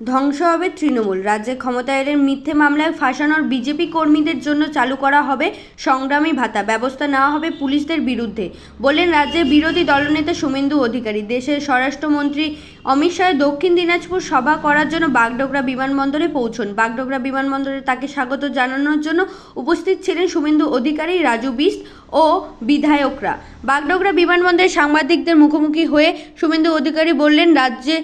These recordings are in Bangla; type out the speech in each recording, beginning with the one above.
ধ্বংস হবে তৃণমূল। রাজ্যে ক্ষমতায় এলে মিথ্যে মামলায় ফাঁসানোর বিজেপি কর্মীদের জন্য চালু করা হবে সংগ্রামী ভাতা। ব্যবস্থা নেওয়া হবে পুলিশদের বিরুদ্ধে। বললেন রাজ্যের বিরোধী দলনেতা শুভেন্দু অধিকারী। দেশের স্বরাষ্ট্রমন্ত্রী অমিত শাহ দক্ষিণ দিনাজপুর সভা করার জন্য বাগডোগরা বিমানবন্দরে পৌঁছন। বাগডোগরা বিমানবন্দরে তাকে স্বাগত জানানোর জন্য উপস্থিত ছিলেন শুভেন্দু অধিকারী, রাজু বিস্ট ও বিধায়করা। বাগডোগরা বিমানবন্দরে সাংবাদিকদের মুখোমুখি হয়ে শুভেন্দু অধিকারী বললেন, রাজ্যে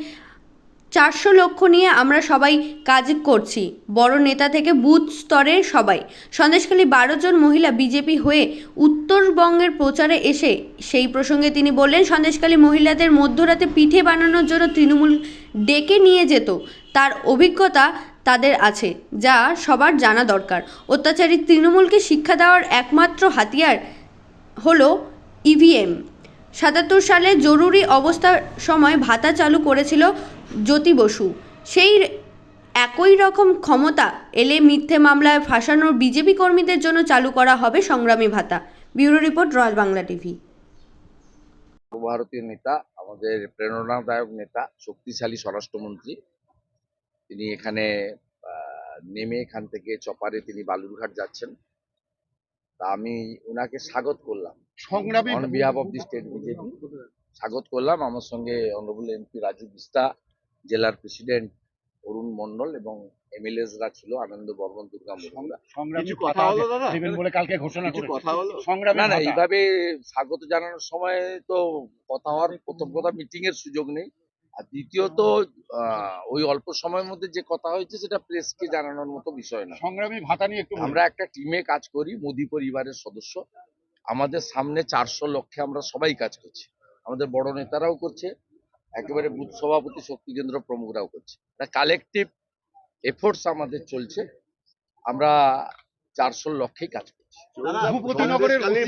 চারশো লক্ষ নিয়ে আমরা সবাই কাজ করছি, বড় নেতা থেকে বুথ স্তরের সবাই। সন্দেশখালী বারো জন মহিলা বিজেপি হয়ে উত্তরবঙ্গের প্রচারে এসে সেই প্রসঙ্গে তিনি বললেন, সন্দেশখালী মহিলাদের মধ্যরাতে পিঠে বানানোর জন্য তৃণমূল ডেকে নিয়ে যেত। তার অভিজ্ঞতা তাদের আছে, যা সবার জানা দরকার। অত্যাচারী তৃণমূলকে শিক্ষা দেওয়ার একমাত্র হাতিয়ার হলো ইভিএম সাতাত্তর সালে জরুরি অবস্থার সময় ভাতা চালু করেছিল জ্যোতি বসু। সেই একই রকম ক্ষমতা এলে মিথ্যে মামলায় ফাঁসানোর বিজেপি কর্মীদের জন্য চালু করা হবে সংগ্রামী ভাতা। Bureau report, Royal Bangla TV. সর্বভারতীয় নেতা, আমাদের প্রেরণাদায়ক নেতা, শক্তিশালী স্বরাষ্ট্রমন্ত্রী। তিনি এখানে নেমে এখান থেকে চপারে তিনি বালুরঘাট যাচ্ছেন। তা আমি ওনাকে স্বাগত করলাম। সংগ্রামী on behalf of the state BJP স্বাগত করলাম। আমার সঙ্গে অনরেবল এমপি রাজু বিস্তা জেলার প্রেসিডেন্ট অরুণ মন্ডল এবং এমএলএসরা ছিল আনন্দ বর্মন দুর্গা না না এইভাবে স্বাগত জানানোর সময় তো কথা হওয়ার প্রথম কথা মিটিং এর সুযোগ নেই। আর দ্বিতীয়ত আহ, ওই অল্প সময়ের মধ্যে যে কথা হয়েছে সেটা প্রেসকে জানানোর মতো বিষয় না। সংগ্রামী ভাতা নিয়ে একটু আমরা একটা টিমে কাজ করি মোদি পরিবারের সদস্য। আমাদের সামনে চারশো লক্ষে আমরা সবাই কাজ করছি। আমাদের বড় নেতারাও করছে একেবারে বুথ সভাপতি শক্তি কেন্দ্র প্রমুখরাও করছে। কালেকটিভ এফোর্টস আমাদের চলছে আমরা চারশো লক্ষেই কাজ করছি।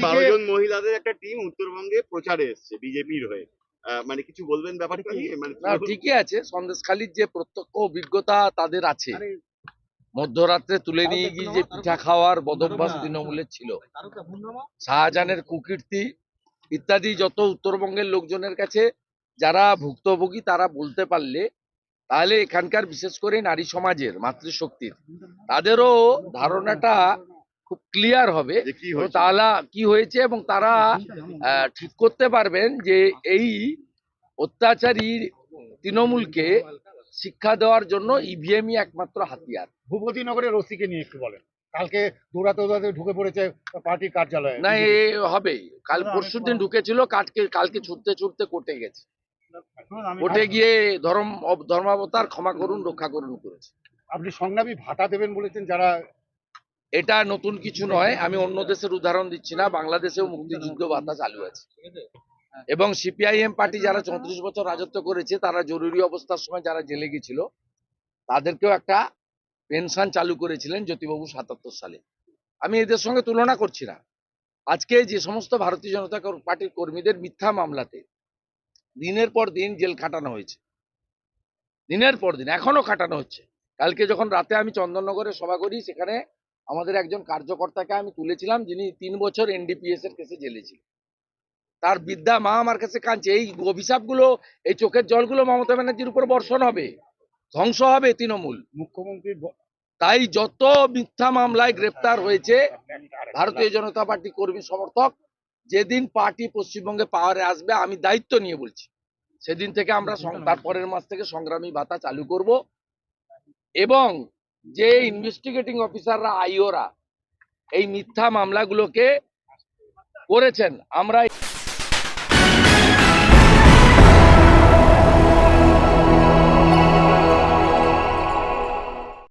বারো জন মহিলাদের একটা টিম উত্তরবঙ্গে প্রচারে এসছে বিজেপির হয়ে। আহ, মানে কিছু বলবেন ব্যাপারটা নিয়ে মানে ঠিকই আছে সন্দেশখালীর যে প্রত্যক্ষ অভিজ্ঞতা তাদের আছে। মধ্যরাত্রে তুলে নিয়ে গিয়ে যে পিঠা খাওয়ার বদভ্যাস তৃণমূলের ছিল। শাহজাহানের কুকীর্তি ইত্যাদি যত উত্তরবঙ্গের লোকজনের কাছে যারা ভুক্তভোগী তারা বলতে পারলে তাহলে এখানকার বিশেষ করে নারী সমাজের মাতৃশক্তির তাদেরও ধারণাটা খুব ক্লিয়ার হবে। যে কি হয়েছে। তাহলে কি হয়েছে এবং তারা আহ, ঠিক করতে পারবেন যে এই অত্যাচারী তৃণমূলকে শিক্ষা দেওয়ার জন্য ইভিএমই একমাত্র হাতিয়ার। ভূপতিনগরের ওসিকে নিয়ে একটু বলেন। কালকে দৌড়াতে দৌড়াতে ঢুকে পড়েছে পার্টি কার্যালয়ে। না এ হবেই কাল পরশু দিন ঢুকেছিল কালকে কালকে ছুটতে ছুটতে কোর্টে গেছে। কোর্টে গিয়ে ধর্ম ধর্মাবতার ক্ষমা করুন রক্ষা করুন করেছে। আপনি সংগ্রামী ভাতা দেবেন বলেছেন যারা এটা নতুন কিছু নয় আমি অন্য দেশের উদাহরণ দিচ্ছি না বাংলাদেশেও মুক্তিযুদ্ধ ভাতা চালু আছে। এবং সিপিআইএম পার্টি যারা চৌত্রিশ বছর রাজত্ব করেছে, তারা জরুরি অবস্থার সময় যারা জেলে গেছিল, তাদেরকেও একটা পেনশন চালু করেছিলেন জ্যোতিবাবু সাতাত্তর সালে। আমি এদের সঙ্গে তুলনা করছি না। আজকে যে সমস্ত ভারতীয় জনতা পার্টির কর্মীদের মিথ্যা মামলাতে দিনের পর দিন জেল খাটানো হয়েছে। দিনের পর দিন, এখনও খাটানো হচ্ছে। কালকে যখন রাতে আমি চন্দননগরে সভা করি, সেখানে আমাদের একজন কার্যকর্তাকে আমি তুলেছিলাম, যিনি তিন বছর এনডিপিএস এর কেসে জেলে ছিল তার বিদ্যা মা আমার কাছে কাঁদছে। এই অভিশাপগুলো এই চোখের জলগুলো মমতা ব্যানার্জির উপর বর্ষণ হবে ধ্বংস হবে তৃণমূল। মুখ্যমন্ত্রী তাই যত মিথ্যা মামলায় গ্রেপ্তার হয়েছে ভারতীয় জনতা পার্টি কর্মী সমর্থক যেদিন পার্টি পশ্চিমবঙ্গে পাওয়ারে আসবে আমি দায়িত্ব নিয়ে বলছি। সেদিন থেকে আমরা সং- তার পরের মাস থেকে সংগ্রামী ভাতা চালু করব। এবং যে ইনভেস্টিগেটিং অফিসাররা আইওরা এই মিথ্যা মামলাগুলোকে করেছেন আমরা